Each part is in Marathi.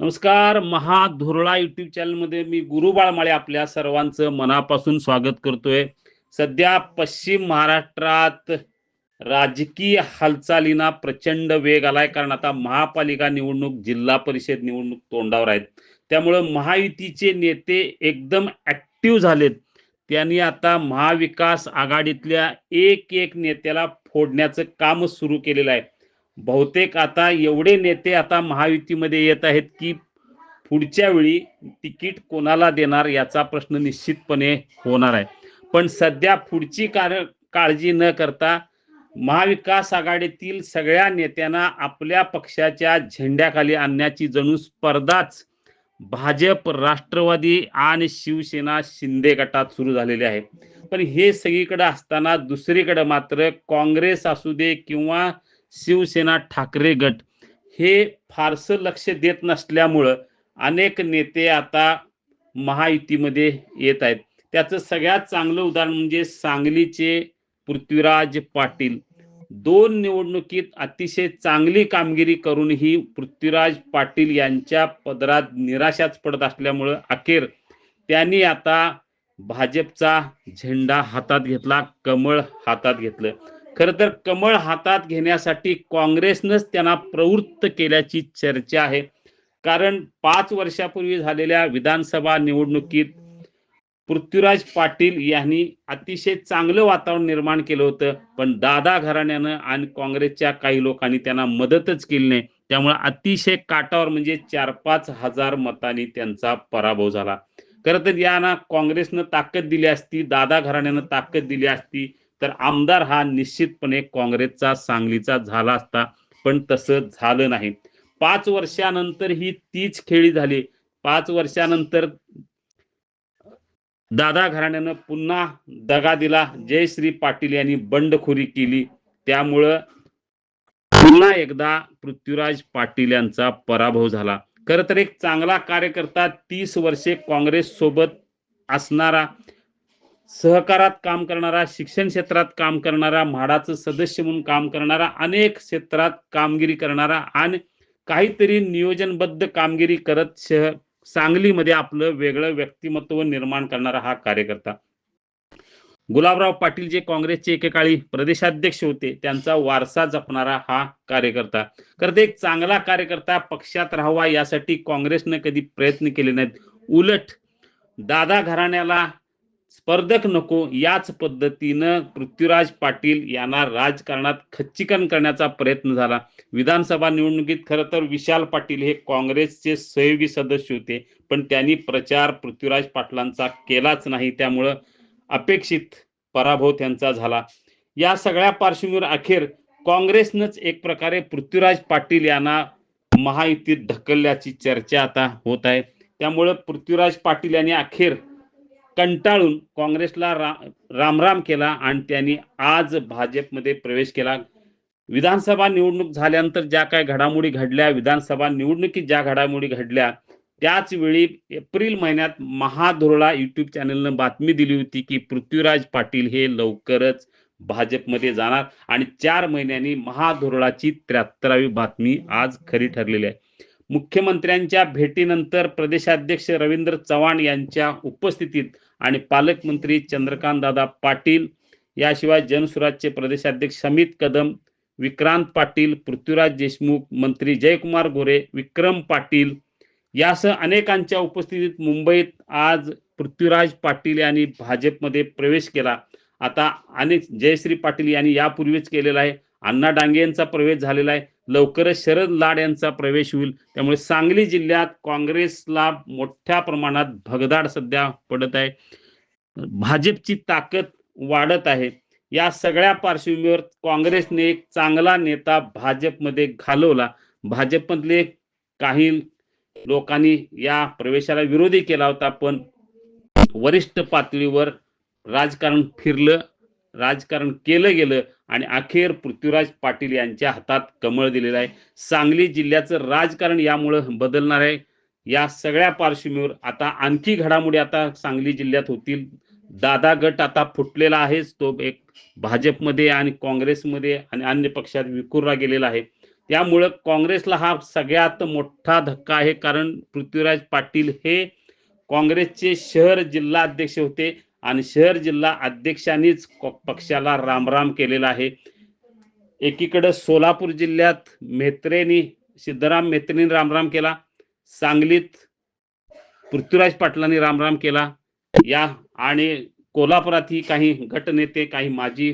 नमस्कार महाधुरळा युट्यूब चॅनलमध्ये मी गुरु बाळमाळे आपल्या सर्वांचं मनापासून स्वागत करतोय. सध्या पश्चिम महाराष्ट्रात राजकीय हालचालींना प्रचंड वेग आलाय कारण आता महापालिका निवडणूक जिल्हा परिषद निवडणूक तोंडावर आहेत. त्यामुळं महायुतीचे नेते एकदम ऍक्टिव्ह झालेत. त्यांनी आता महाविकास आघाडीतल्या एक एक नेत्याला फोडण्याचं काम सुरू केलेलं आहे. बहुतेक आता एवढे नेते आता महायुतीमध्ये येत आहेत की पुढच्या वेळी तिकीट कोणाला देणार याचा प्रश्न निश्चितपणे होणार आहे. पण सध्या पुढची कार काळजी न करता महाविकास आघाडीतील सगळ्या नेत्यांना आपल्या पक्षाच्या झेंड्याखाली आणण्याची जणू स्पर्धाच भाजप राष्ट्रवादी आणि शिवसेना शिंदे गटात सुरू झालेली आहे. पण हे सगळीकडे असताना दुसरीकडे मात्र काँग्रेस असू दे किंवा शिवसेना ठाकरे गट हे फारसं लक्ष देत नसल्यामुळं अनेक नेते आता महायुतीमध्ये येत आहेत. त्याचं सगळ्यात चांगलं उदाहरण म्हणजे सांगलीचे पृथ्वीराज पाटील. दोन निवडणुकीत अतिशय चांगली कामगिरी करूनही पृथ्वीराज पाटील यांच्या पदरात निराशाच पडत असल्यामुळं अखेर त्यांनी आता भाजपचा झेंडा हातात घेतला कमळ हातात घेतलं. खर तर कमळ हातात घेण्यासाठी काँग्रेसनंच त्यांना प्रवृत्त केल्याची चर्चा आहे. कारण पाच वर्षापूर्वी झालेल्या विधानसभा निवडणुकीत पृथ्वीराज पाटील यांनी अतिशय चांगलं वातावरण निर्माण केलं होतं. पण दादा घराण्यानं आणि काँग्रेसच्या काही लोकांनी त्यांना मदतच केली नाही. त्यामुळे अतिशय काटावर म्हणजे चार पाच हजार मतांनी त्यांचा पराभव झाला. खरं तर यांना काँग्रेसनं ताकद दिली असती दादा घराण्यानं ताकद दिली असती तर आमदार हा निश्चितपणे काँग्रेसचा सांगलीचा झाला असता पण तसं झालं नाही. पाच वर्षानंतर ही तीच खेळी झाली. पाच वर्षानंतर दादा घराण्यानं पुन्हा दगा दिला. जयश्री पाटील यांनी बंडखोरी केली. त्यामुळं पुन्हा एकदा पृथ्वीराज पाटील यांचा पराभव झाला. खर तर एक चांगला कार्यकर्ता तीस वर्षे काँग्रेस सोबत असणारा सहकारात काम करणारा शिक्षण क्षेत्रात काम करणारा म्हाडाचं सदस्य म्हणून काम करणारा अनेक क्षेत्रात कामगिरी करणारा आणि काहीतरी नियोजनबद्ध कामगिरी करत शह सांगलीमध्ये आपलं वेगळं व्यक्तिमत्व निर्माण करणारा हा कार्यकर्ता. गुलाबराव पाटील जे काँग्रेसचे एकेकाळी प्रदेशाध्यक्ष होते त्यांचा वारसा जपणारा हा कार्यकर्ता. खरं एक चांगला कार्यकर्ता पक्षात राहावा यासाठी काँग्रेसनं कधी प्रयत्न केले नाहीत. उलट दादा घराण्याला स्पर्धक नको याच पद्धतीनं पृथ्वीराज पाटील यांना राजकारणात खच्चीकरण करण्याचा प्रयत्न झाला. विधानसभा निवडणुकीत खरं तर विशाल पाटील हे काँग्रेसचे सहयोगी सदस्य होते पण त्यांनी प्रचार पृथ्वीराज पाटलांचा केलाच नाही त्यामुळं अपेक्षित पराभव त्यांचा झाला. या सगळ्या पार्श्वभूमीवर अखेर काँग्रेसनंच एक प्रकारे पृथ्वीराज पाटील यांना महायुतीत ढकलल्याची चर्चा आता होत आहे. त्यामुळं पृथ्वीराज पाटील यांनी अखेर कंटाळून काँग्रेसला रा रामराम केला आणि त्यांनी आज भाजपमध्ये प्रवेश केला. विधानसभा निवडणूक झाल्यानंतर ज्या काय घडामोडी घडल्या विधानसभा निवडणुकीत ज्या घडामोडी घडल्या त्याच वेळी एप्रिल महिन्यात महाधुरळा युट्यूब चॅनलनं बातमी दिली होती की पृथ्वीराज पाटील हे लवकरच भाजपमध्ये जाणार आणि चार महिन्यांनी महाधुरळाची त्र्याहत्तरावी बातमी आज खरी ठरलेली आहे. मुख्यमंत्र्यांच्या भेटीनंतर प्रदेशाध्यक्ष रवींद्र चव्हाण यांच्या उपस्थितीत आणि पालकमंत्री चंद्रकांत दादा पाटील याशिवाय जनसुराजचे प्रदेशाध्यक्ष समित कदम विक्रांत पाटील पृथ्वीराज देशमुख मंत्री जयकुमार गोरे विक्रम पाटील यासह अनेकांच्या उपस्थितीत मुंबईत आज पृथ्वीराज पाटील यांनी भाजपमध्ये प्रवेश केला. आता अनेक जयश्री पाटील यांनी यापूर्वीच केलेला आहे. अण्णा डांगे यांचा प्रवेश झालेला आहे. लवकरच शरद लाड यांचा प्रवेश होईल. त्यामुळे सांगली जिल्ह्यात काँग्रेसला मोठ्या प्रमाणात भगदाड सध्या पडत आहे. भाजपची ताकद वाढत आहे. या सगळ्या पार्श्वभूमीवर काँग्रेसने एक चांगला नेता भाजपमध्ये घालवला. भाजपमधले काही लोकांनी या प्रवेशाला विरोधी केला होता पण वरिष्ठ पातळीवर राजकारण फिरलं. राजकारण केलं गेलं आणि अखेर पृथ्वीराज पाटील यांच्या हातात कमळ दिलेलं आहे. सांगली जिल्ह्याचं राजकारण यामुळं बदलणार आहे. या सगळ्या पार्श्वभूमीवर आता आणखी घडामोडी आता सांगली जिल्ह्यात होतील. दादा गट आता फुटलेला आहेच तो एक भाजपमध्ये आणि काँग्रेसमध्ये आणि अन्य पक्षात विखुरला गेलेला आहे. त्यामुळं काँग्रेसला हा सगळ्यात मोठा धक्का आहे. कारण पृथ्वीराज पाटील हे काँग्रेसचे शहर जिल्हा अध्यक्ष होते. आणि शहर जिल्हा अध्यक्षांनीच पक्षाला रामराम केलेला आहे. एकीकडे सोलापूर जिल्ह्यात मेत्रेनी सिद्धराम मेत्रेनी रामराम केला. सांगलीत पृथ्वीराज पाटलांनी रामराम केला. या आणि कोल्हापुरातही काही गटनेते काही माजी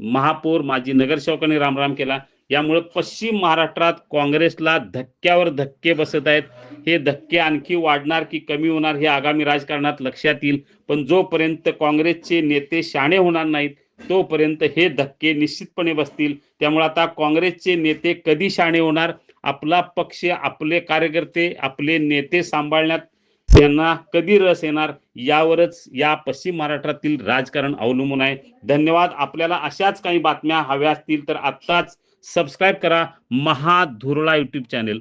महापौर माजी नगरसेवकांनी रामराम केला. यामुळे पश्चिम महाराष्ट्रात काँग्रेसला धक्क्यावर धक्के बसत आहेत. हे धक्के आणखी वाढणार की कमी होणार हे आगामी राजकारणात लक्षात येईल. पण जोपर्यंत काँग्रेसचे नेते शाणे होणार नाहीत तोपर्यंत हे धक्के निश्चितपणे बसतील. त्यामुळे आता काँग्रेसचे नेते कधी शाणे होणार? आपला पक्ष आपले कार्यकर्ते आपले नेते सांभाळण्यात त्यांना कधी रस येणार? यावरच या पश्चिम महाराष्ट्रातील राजकारण अवलंबून आहे. धन्यवाद. आपल्याला अशाच काही बातम्या हव्या असतील तर आत्ताच सबस्क्राईब करा. महाधुरळा यूट्यूब चॅनेल